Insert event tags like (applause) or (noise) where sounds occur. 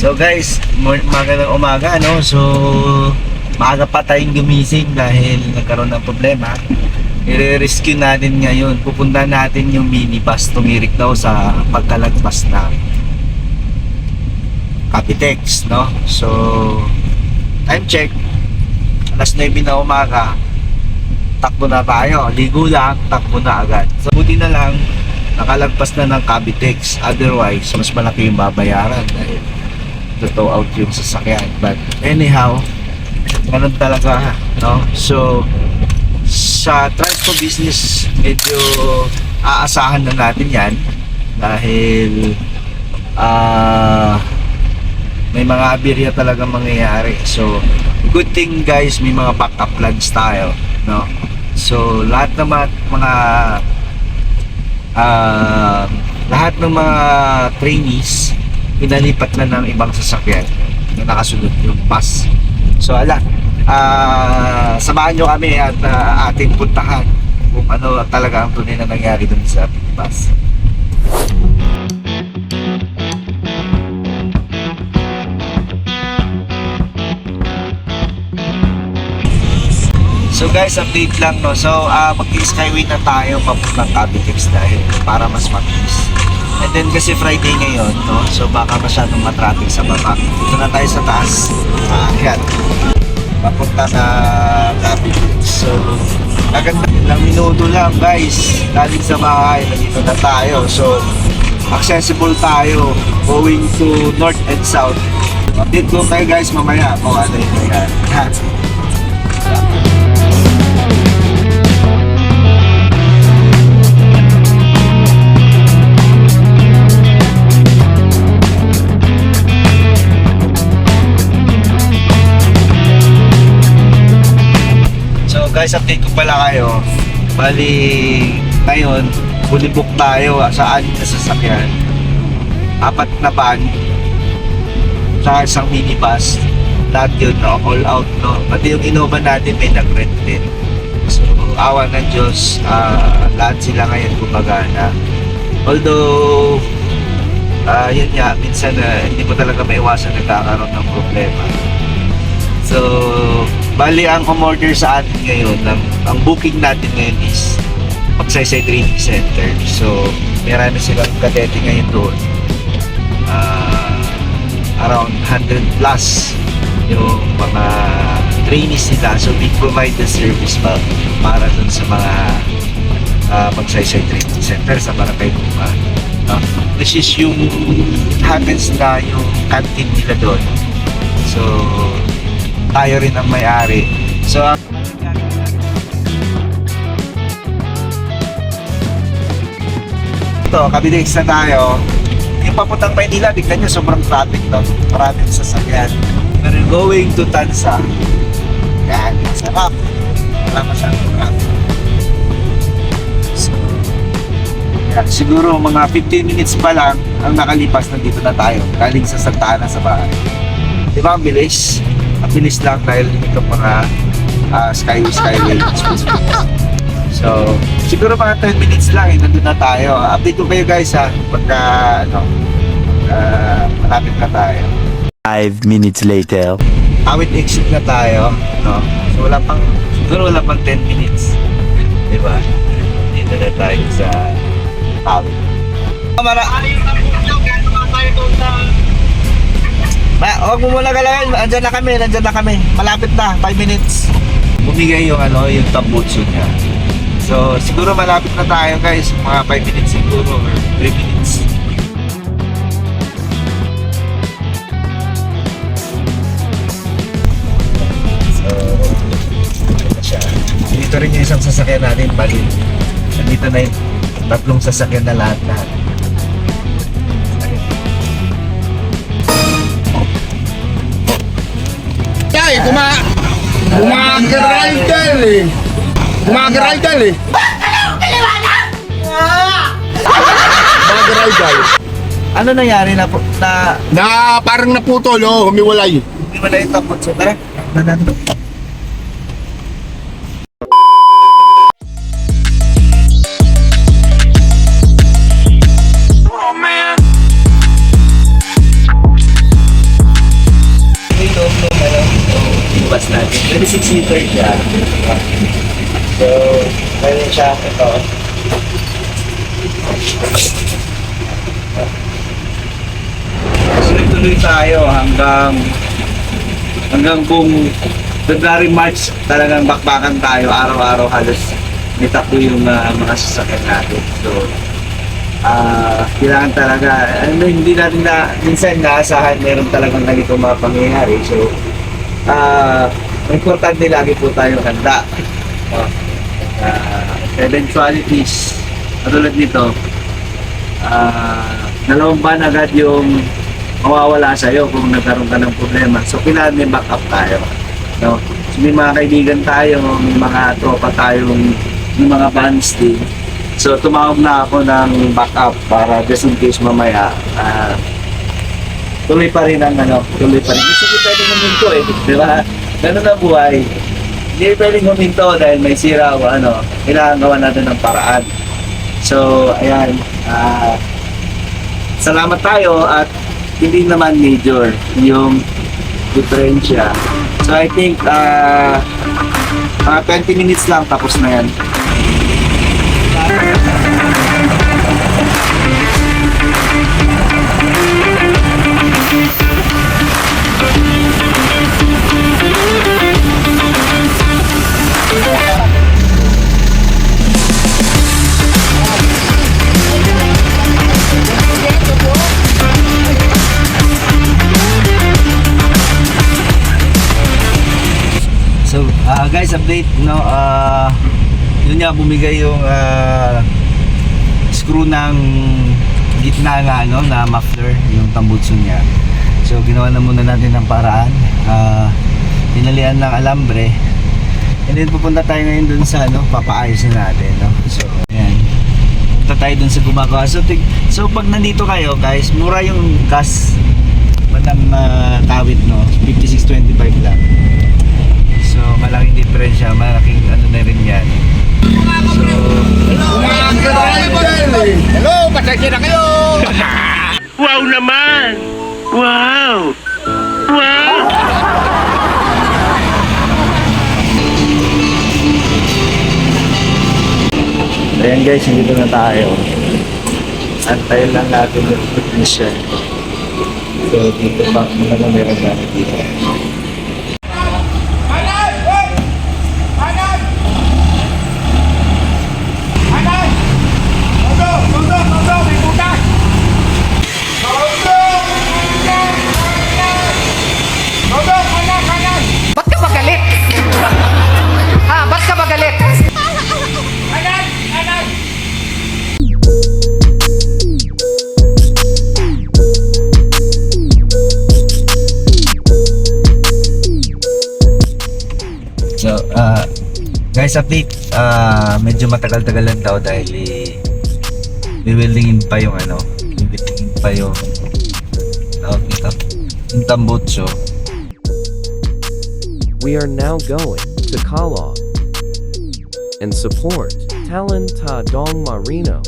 So guys, magandang umaga no. So maaga pa tayong gumising dahil nagkaroon ng problema. I-rescue natin ngayon. Pupunta natin yung minibus tumirik daw sa pagkalagpas ng Capitex, no? So time check. Alas 9 na umaga. Takbo na tayo. Ligo lang, takbo na agad. So buti na lang nakalagpas na ng Cavitex. Otherwise, mas malaki yung babayaran dahil totoo out yung sasakyan. But anyhow, ganun talaga, no? So, sa transpo business, medyo aasahan na natin yan dahil ah may mga aberya talaga mangyayari. So, good thing guys, may mga backup plans tayo, no? So, lahat ng mga, mga ah, lahat ng mga trainees pinalipat na ng ibang sasakyan na nakasunod yung bus. So ala, ah samahan nyo kami at ah, ating puntahan kung ano talaga ang tunay na nangyari dun sa bus. So guys, update lang no. So uh, mag-skyway na tayo papuntang Cavitex dahil para mas mabilis. And then kasi Friday ngayon, no? So baka masyadong matraffic sa baba. Dito na tayo sa taas. Ah, yan. Papunta na Cavitex. So, maganda. Ilang minuto lang guys. Galing sa bahay, nandito na tayo. So, accessible tayo going to north and south. Update ko tayo guys mamaya kung ano yung nangyari. Guys, update ko pala kayo. Bali, ngayon, fully book tayo sa anim na sasakyan. Apat na van, sa isang minibus. Lahat yun, no? all out, no? Pati yung Innova natin may nag-rent din. So, awa ng Diyos, ah, lahat sila ngayon gumagana. Although, ah yun nga, minsan ah, hindi mo talaga maiwasan nagkakaroon ng problema. So, bali ang umorder sa atin ngayon, ang, ang booking natin ngayon is Magsaysay Training Center. So, marami silang kadete ngayon doon. Ah, around 100 plus yung mga trainees nila. So, we provide the service pa para dun sa mga uh, Magsaysay Training Center sa Barangay Bunga. No? Which is yung happens na yung canteen nila doon. So, tayo rin ang may-ari. So, ang ito, Cavitex na tayo. Yung papuntang Maynila, tignan nyo, sobrang traffic no? Maraming sasakyan. Pero going to Tansa, yan, sarap. Wala masyadong traffic. So, yan, siguro mga 15 minutes pa lang ang nakalipas nandito na tayo. Galing sa Santa Ana sa bahay. Di ba ang bilis? Ang bilis lang dahil ito mga ah, skyway skyway. So, siguro mga 10 minutes lang, eh, nandun na tayo. Update ko kayo guys ha, pagka ano, ah, malapit na tayo. Five minutes later. Awit exit na tayo, no? So wala pang, siguro wala pang 10 minutes. Di ba? Dito na tayo sa awit. Mara, Ma, huwag mo muna galawin. Andyan na kami, nandyan na kami. Malapit na, 5 minutes. Bumigay yung ano, yung tambutso niya. So, siguro malapit na tayo guys. Mga 5 minutes siguro or 3 minutes. So, na siya. Dito rin yung isang sasakyan natin, bali. Nandito na yung tatlong sasakyan na lahat-lahat. Tay, kuma Kumagiral eh. Kumagiral eh. Ano nangyari na, po- na Na parang naputol, oh, humiwalay. na yung tambutso? Tara, na 26 liter siya. So, meron siya ito. Tuloy-tuloy tayo hanggang hanggang kung February, March talagang bakbakan tayo araw-araw halos nita yung ah, mga sasakyan natin. So, ah kailangan talaga, ano, hindi natin na, minsan naasahan meron talagang ganito mga pangyayari. So, ah importante lagi po tayong handa. No? Ah, eventualities, katulad nito, ah dalawang agad yung mawawala sa'yo kung nagkaroon ka ng problema. So, kailangan may backup tayo. No? So, may mga kaibigan tayo, may mga tropa tayong, may mga bands din. So, tumawag na ako ng backup para just in case mamaya, ah, tuloy pa rin ang ano, tuloy pa rin. Kasi hindi pwedeng huminto eh, di ba? Ganun na buhay. Hindi pwedeng huminto dahil may sira o ano, kailangan gawa natin ng paraan. So, ayan, ah, salamat tayo at hindi naman major yung diferensya. So I think uh, mga 20 minutes lang tapos na yan. Guys, update, no, uh, yun nga, bumigay yung uh, screw ng gitna nga, no, na muffler, yung tambutso niya. So, ginawa na muna natin ng paraan. Uh, tinalian ng alambre. And then, pupunta tayo ngayon dun sa, no, papaayos na natin, no. So, ayan. Punta tayo dun sa gumagawa. So, tig- so pag nandito kayo, guys, mura yung gas bandang uh, tawid, no, 56.25 lang. So, malaking diferensya, malaking ano na rin yan. So. Hello, pasensya na kayo. (laughs) Wow naman! Wow! Wow! ayan guys, dito na tayo. Antayin lang natin yung technician. So, dito pa, muna na meron natin dito. So, uh, guys, update. Uh, medyo matagal-tagal lang daw dahil i- i-weldingin pa yung ano, i-weldingin pa yung tawag nito, yung tambutso. We are now going to Kalog and support Talon Ta Dong Marino.